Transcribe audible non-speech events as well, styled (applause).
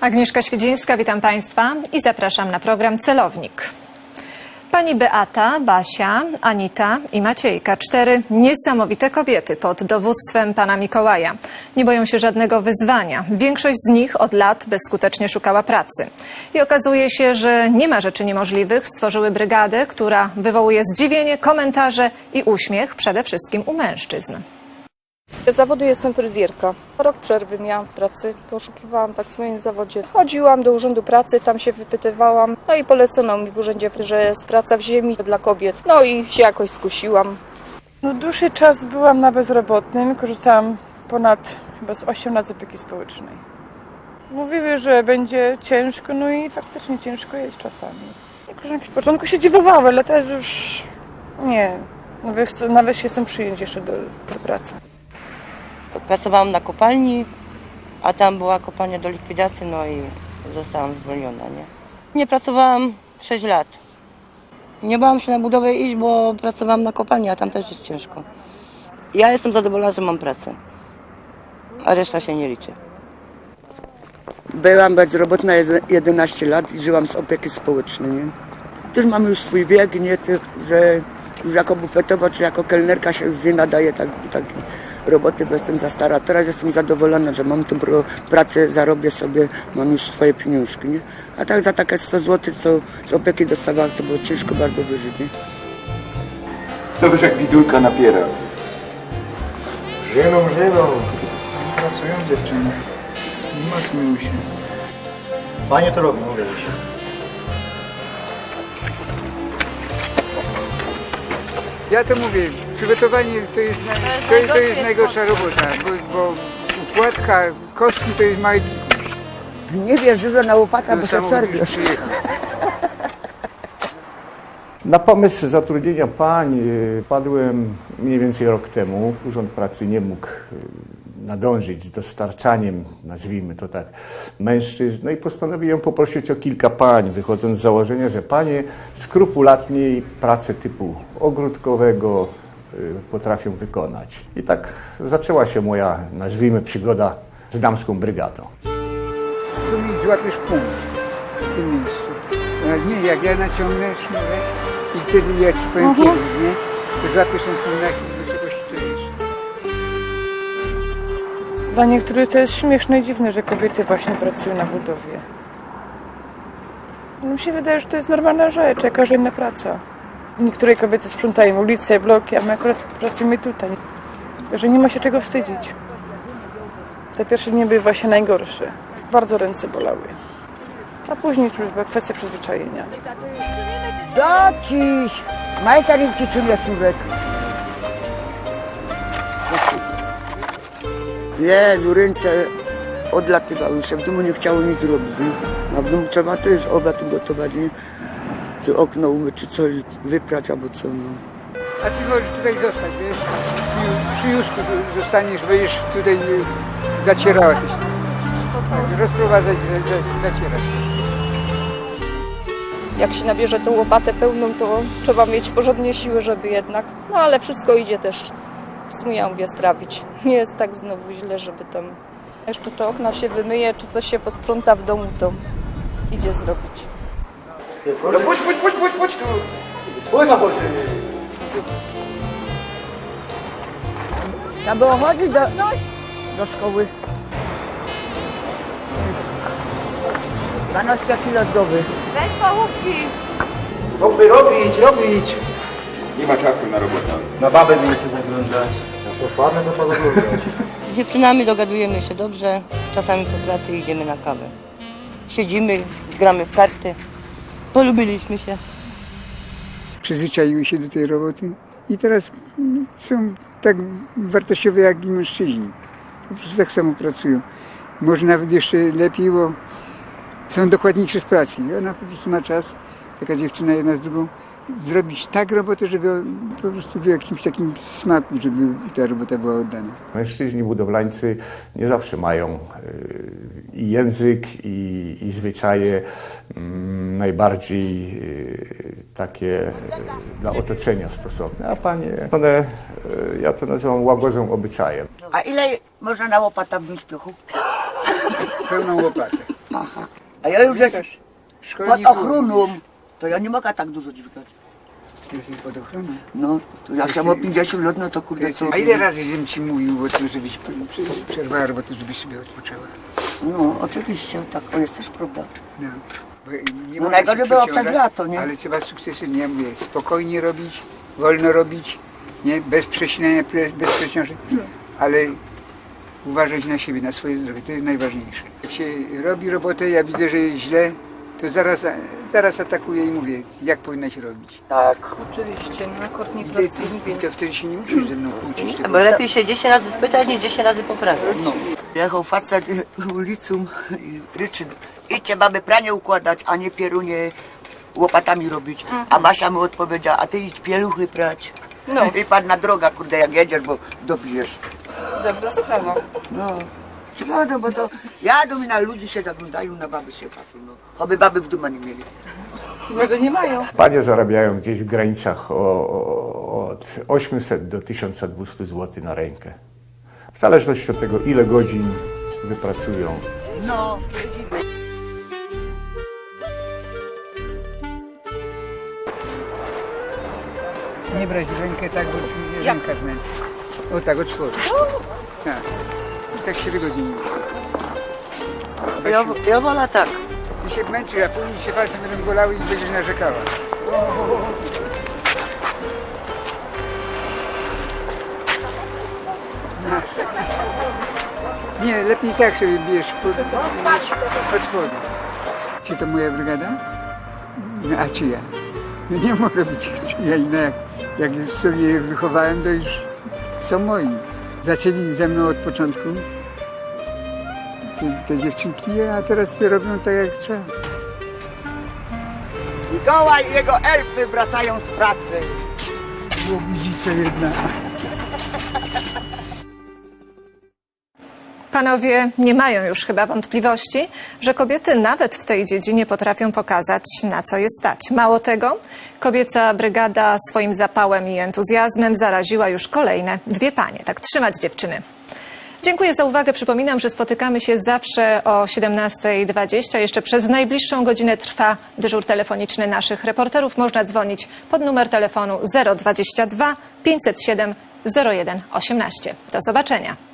Agnieszka Świdzińska, witam Państwa i zapraszam na program Celownik. Pani Beata, Basia, Anita i Maciejka. Cztery niesamowite kobiety pod dowództwem pana Mikołaja. Nie boją się żadnego wyzwania. Większość z nich od lat bezskutecznie szukała pracy. I okazuje się, że nie ma rzeczy niemożliwych. Stworzyły brygadę, która wywołuje zdziwienie, komentarze i uśmiech przede wszystkim u mężczyzn. Z zawodu jestem fryzjerka. Rok przerwy miałam w pracy, poszukiwałam tak w swoim zawodzie. Chodziłam do urzędu pracy, tam się wypytywałam, no i polecono mi w urzędzie, że jest praca w ziemi dla kobiet. No i się jakoś skusiłam. No dłuższy czas byłam na bezrobotnym, korzystałam ponad chyba z 8 lat z opieki społecznej. Mówiły, że będzie ciężko, no i faktycznie ciężko jest czasami. I koleżanki początku się dziwowały, ale teraz już nie. Nawet, nawet się chcą przyjąć jeszcze do, do pracy. Pracowałam na kopalni, a tam była kopalnia do likwidacji, no i zostałam zwolniona, nie? Nie pracowałam 6 lat. Nie bałam się na budowę iść, bo pracowałam na kopalni, a tam też jest ciężko. Ja jestem zadowolona, że mam pracę, a reszta się nie liczy. Byłam bezrobotna jeze- 11 lat i żyłam z opieki społecznej. Nie? Też mam już swój wiek, nie tych, że już jako bufetowa czy jako kelnerka się już nie nadaje tak, takiej roboty, bo jestem za stara. Teraz jestem zadowolona, że mam pro- pracę, zarobię sobie, mam już swoje pieniążki. Nie? A tak za takie 100 zł, co z opieki dostawałam, to było ciężko bardzo wyżyć. Nie? To już jak bidulka napiera. Żyną, żyną. Pracują dziewczyny. Nie ma zmiłuj się. Fajnie to robią, mówię się. Ja to mówię, przygotowanie to jest, naj, to jest, to jest najgorsza robota, bo, bo układka kostki to jest mały Nie wiesz, dużo na łopata, bo się przerwiesz. (laughs) Na pomysł zatrudnienia pań y, padłem mniej więcej rok temu. Urząd Pracy nie mógł y, nadążyć z dostarczaniem, nazwijmy to tak, mężczyzn. No i postanowiłem poprosić o kilka pań, wychodząc z założenia, że panie skrupulatniej pracę typu ogródkowego potrafią wykonać. I tak zaczęła się moja, nazwijmy, przygoda z damską brygadą. Tu mi złapiesz punkt w tym miejscu. A nie, jak ja naciągnę sznurek i wtedy jak ci powiem kiedyś, nie? To złapiesz ten punkt to jest. Dla niektórych to jest śmieszne i dziwne, że kobiety właśnie pracują na budowie. No, Mi się wydaje, że to jest normalna rzecz, jaka inna praca. Niektóre kobiety sprzątają ulice, bloki, a my akurat pracujemy tutaj. Że nie ma się czego wstydzić. Te pierwsze dni były właśnie najgorsze. Bardzo ręce bolały. A później już była kwestia przyzwyczajenia. Zaciś! Majster im ci sznurek. Jezu, ręce odlatywały się, w domu nie chciało nic robić. Nie? A w domu trzeba też obiad ugotować, nie? Czy okno umyć, czy coś wyprać, albo co, no. A ty możesz tutaj zostać, wiesz? Przy, przy Jusku zostaniesz, będziesz tutaj zacierała te tak, rozprowadzać, za- za- zacierać. Jak się nabierze tą łopatę pełną, to trzeba mieć porządnie siły, żeby jednak. No ale wszystko idzie też, w sumie ja mówię, strawić. Nie jest tak znowu źle, żeby tam jeszcze czy okna się wymyje, czy coś się posprząta w domu, to idzie zrobić. No pójdź, pójdź, pójdź, pójdź, pójdź tu. Pójdź zobaczy. Trzeba było chodzić do, do szkoły. 12 kilo z głowy. Chłopy, robić, robić. Nie ma czasu na robotę. Na babę nie się zaglądać. Na sofane to trzeba zaglądać. Z dziewczynami dogadujemy się dobrze, czasami po pracy idziemy na kawę. Siedzimy, gramy w karty. Polubiliśmy się. Przyzwyczaiły się do tej roboty i teraz są tak wartościowe jak i mężczyźni. Po prostu tak samo pracują. Może nawet jeszcze lepiej, bo są dokładniejsze w pracy. I ona po prostu ma czas, taka dziewczyna jedna z drugą, zrobić tak robotę, żeby po prostu w jakimś takim smaku, żeby ta robota była oddana. Mężczyźni budowlańcy nie zawsze mają y, i język, i, i zwyczaje mm, najbardziej y, takie y, dla otoczenia stosowne, a panie, one, ja to nazywam łagodzą obyczajem. A ile można na łopata wziąć piochu? Pełną łopatę. Aha. A ja już jest pod ochroną, to ja nie mogę tak dużo dźwigać. Jesteś pod ochroną. No, to jak się ma 50 lat, no to kurde co? A ile razy żebym ci mówił, bo to, żebyś prze- przerwała robotę, żebyś sobie odpoczęła? No, oczywiście, tak to jest też prawda. No. Nie No najgorzej było przez lato, nie? Ale trzeba sukcesywnie, ja mówię, spokojnie robić, wolno robić, nie? Bez przesilania, pre- bez przeciążeń, ale uważać na siebie, na swoje zdrowie, to jest najważniejsze. Jak się robi robotę, ja widzę, że jest źle, to zaraz, zaraz atakuję i mówię, jak powinnaś robić. Tak. Oczywiście, na kort nie I, pracuję, i, i to wtedy się nie musisz ze mną kłócić. tylko- Bo lepiej się 10 razy spytać, niż 10 razy poprawiać. No. Jechał facet ulicą i ryczy, idźcie mamy pranie układać, a nie pierunie łopatami robić. A Basia mu odpowiedziała, a ty idź pieluchy prać. No. I pan na droga, kurde, jak jedziesz, bo dobijesz. Dobra sprawa. No. Ciekawe, bo to jadą i na ludzi się zaglądają, na baby się patrzą. No. Oby baby w dumę nie mieli. Może nie mają. Panie zarabiają gdzieś w granicach o, o, od 800 do 1200 zł na rękę. W zależności od tego, ile godzin wypracują. No. Nie brać w rękę tak, bo ręka zmęczy. O tak, od spodu. Tak. I tak się. Ja, ja wolę tak. Ty się męczysz, a później się palce będą bolały i będziesz narzekała. Nie, lepiej tak sobie bierz pod, od spodu. Czy to moja brygada? No, a czyja? No nie mogę być czyja inna. Jak, jak już sobie je wychowałem, to już są moi. Zaczęli ze mną od początku. Te, dziewczynki, a teraz je robią tak jak trzeba. Mikołaj i jego elfy wracają z pracy. Łobuzica jedna. Panowie nie mają już chyba wątpliwości, że kobiety nawet w tej dziedzinie potrafią pokazać, na co je stać. Mało tego, kobieca brygada swoim zapałem i entuzjazmem zaraziła już kolejne dwie panie. Tak trzymać dziewczyny. Dziękuję za uwagę. Przypominam, że spotykamy się zawsze o 17.20. Jeszcze przez najbliższą godzinę trwa dyżur telefoniczny naszych reporterów. Można dzwonić pod numer telefonu 022 507 01 18. Do zobaczenia.